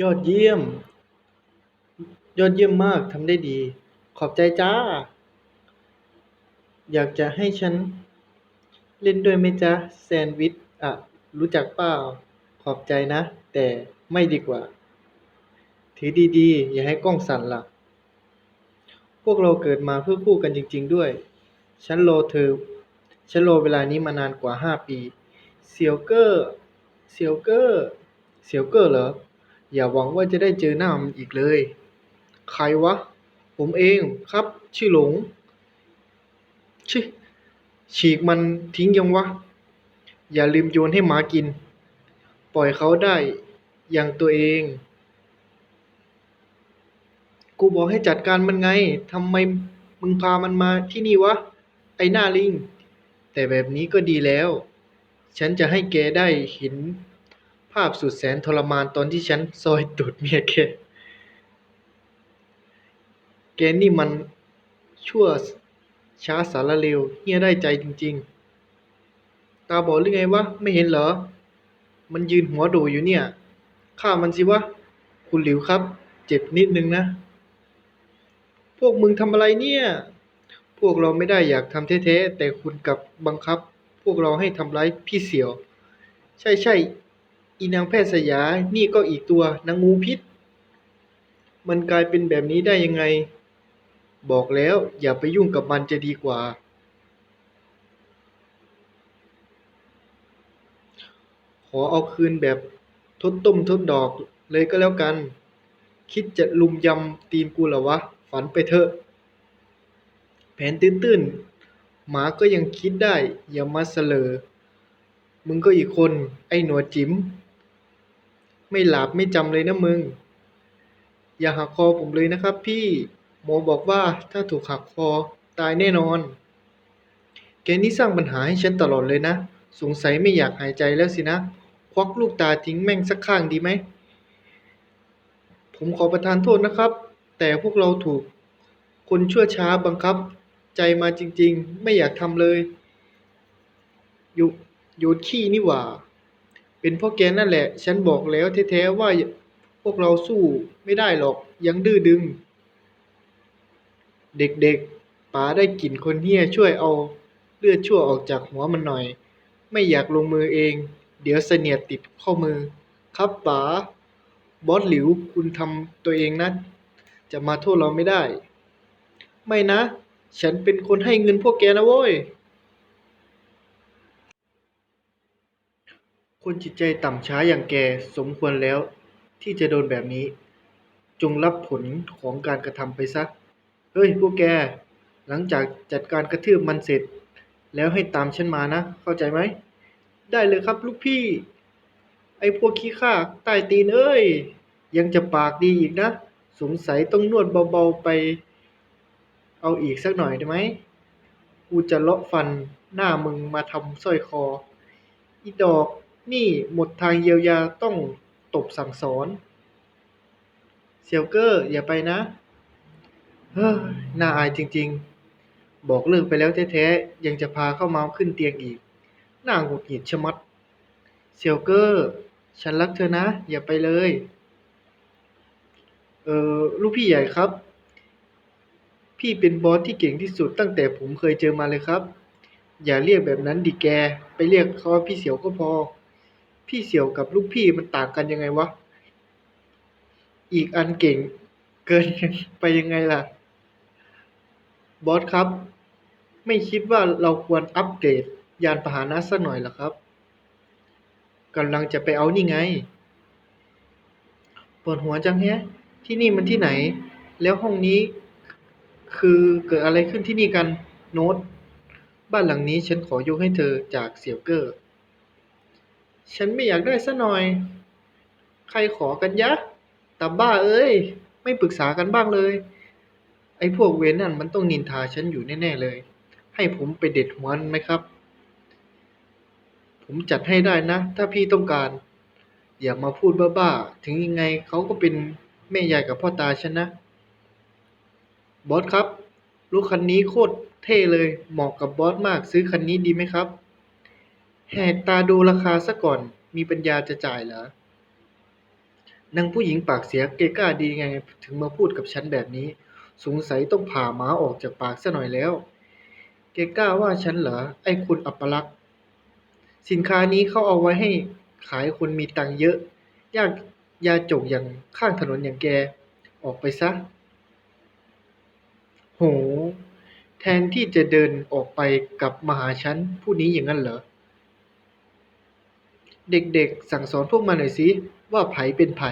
ยอดเยี่ยม ยอดเยี่ยมมากทำได้ดี ขอบใจจ้า อยากจะให้ฉัน เล่นด้วยไหมจ๊ะ แซนด์วิชอะรู้จักเปล่า ขอบใจนะ แต่ไม่ดีกว่า ถือดีๆ อย่าให้กล้องสั่นล่ะ พวกเราเกิดมาเพื่อคู่กันจริง ๆ ด้วย ฉันรอเธอ ฉันรอเวลานี้มานานกว่าห้าปี เสี่ยวเก้อเสี่ยวเก้อเสี่ยวเก้อเหรอ อย่าหวังว่าจะได้เจอหน้ามันอีกเลย ใครวะ ผมเองครับ ชื่อหลง ชิ ฉีกมันทิ้งยังวะ อย่าลืมโยนให้หมากิน ปล่อยเขาได้ อย่างตัวเอง กูบอกให้จัดการมันไง ทำไมมึงพามันมาที่นี่วะ ไอ้หน้าลิง แต่แบบนี้ก็ดีแล้ว ฉันจะให้แกได้เห็น ภาพสุดแสนทรมานตอนที่ฉันซอยตูดเมียแก แกนี่มันชั่วช้าสารเลวเหี้ยได้ใจจริง ๆ ตาบอดหรือไงวะ ไม่เห็นเหรอ มันยืนหัวโดอยู่เนี่ย ฆ่ามันสิวะ คุณหลิวครับ เจ็บนิดนึงนะ พวกมึงทำอะไรเนี่ย พวกเราไม่ได้อยากทำแท้ๆ แต่คุณกลับบังคับ พวกเราให้ทำร้ายพี่เสี่ยว ใช่ใช่ อีนางแพทย์สยา นี่ก็อีกตัวนางงูพิษ มันกลายเป็นแบบนี้ได้ยังไง บอกแล้วอย่าไปยุ่งกับมันจะดีกว่า ขอเอาคืนแบบทดต้มทดดอกเลยก็แล้วกัน คิดจะลุมยำตีนกูเหรอวะ ฝันไปเถอะ แผนตื้นๆ หมาก็ยังคิดได้ อย่ามาเสลอ มึงก็อีกคน ไอ้หนวดจิ๋ม ไม่หลาบไม่จำเลยนะมึง อย่าหักคอผมเลยนะครับ พี่หมอบอกว่าถ้าถูกหักคอตายแน่นอน แกนี่สร้างปัญหาให้ฉันตลอดเลยนะ สงสัยไม่อยากหายใจแล้วสินะ ควักลูกตาทิ้งแม่งสักข้างดีไหม ผมขอประทานโทษนะครับ แต่พวกเราถูก คนชั่วช้าบังคับ ใจมาจริง ๆ ไม่อยากทำเลยโยโยนขี้นี่หว่า เป็นเพ่อแกนั่นแหละ ฉันบอกแล้วแท้ๆว่าพวกเราสู้ไม่ได้หรอก ยังดื้อดึง เด็กๆป๋าได้กลิ่นคนเหี้ยช่วยเอาเลือดชั่วออกจากหัวมันหน่อย ไม่อยากลงมือเอง เดี๋ยวเสนียดติดข้อมือ ครับป๋าบอสหลิวคุณทำตัวเองนะ จะมาโทษเราไม่ได้ ไม่นะ ฉันเป็นคนให้เงินพวกแกนะโว้ย คนจิตใจต่ำช้าอย่างแกสมควรแล้วที่จะโดนแบบนี้ จงรับผลของการกระทำไปซะ เฮ้ย พวกแก หลังจากจัดการกระทืบมันเสร็จ แล้วให้ตามฉันมานะ เข้าใจไหม ได้เลยครับลูกพี่ ไอ้พวกขี้ข้าใต้ตีนเอ้ย ยังจะปากดีอีกนะ สงสัยต้องนวดเบาๆไป เอาอีกสักหน่อยได้ไหม กูจะเลาะฟันหน้ามึงมาทำสร้อยคอ อีดอก นี่หมดทางเยียวยาต้องตบสั่งสอนเซียวเกอร์ อย่าไปนะ เฮ้ยน่าอายจริง ๆ บอกเลิกไปแล้วแท้ๆ ยังจะพาเข้ามาขึ้นเตียงอีก น่าหงุดหงิดชะมัด เซียวเกอร์ ฉันรักเธอนะ อย่าไปเลย เออลูกพี่ใหญ่ครับ พี่เป็นบอสที่เก่งที่สุดตั้งแต่ผมเคยเจอมาเลยครับ อย่าเรียกแบบนั้นดิแก ไปเรียกเขาพี่เสียวก็พอ พี่เสี่ยวกับลูกพี่มันต่างกันยังไงวะ อีกอันเก่ง เกินไปยังไงล่ะ บอสครับ ไม่คิดว่าเราควรอัปเกรดยานพาหนะสักหน่อยหรอครับกำลังจะไปเอานี่ไงปวดหัวจังแฮะ ที่นี่มันที่ไหน แล้วห้องนี้ คือเกิดอะไรขึ้นที่นี่กัน โน้ต บ้านหลังนี้ฉันขอยกให้เธอจากเสี่ยวเกอร์ ฉันไม่อยากได้ซะหน่อย ใครขอกันยะตาบ้าเอ้ย ไม่ปรึกษากันบ้างเลย ไอ้พวกเวนนั่นมันต้องนินทาฉันอยู่แน่ๆเลย ให้ผมไปเด็ดหัวมันไหมครับ ผมจัดให้ได้นะ ถ้าพี่ต้องการ อย่ามาพูดบ้าๆ ถึงยังไงเขาก็เป็นแม่ยายกับพ่อตาฉันนะ บอสครับ รถคันนี้โคตรเท่เลย เหมาะกับบอสมาก ซื้อคันนี้ดีไหมครับ แหกตาดูราคาซะก่อน มีปัญญาจะจ่ายเหรอนางผู้หญิงปากเสียแกก้าดีไงถึงมาพูดกับฉันแบบนี้ สงสัยต้องผ่าหมาออกจากปากซะหน่อยแล้วแกก้าว่าฉันเหรอ ไอ้คุณอัปลักษ์สินค้านี้เขาเอาไว้ให้ขายคนมีตังเยอะ ยากยาจกอย่างข้างถนนอย่างแก ออกไปซะ โห แทนที่จะเดินออกไปกับมาหาฉันผู้นี้อย่างนั้นเหรอ เด็กๆ สั่งสอนพวกมันหน่อยสิว่าไผเป็นไผ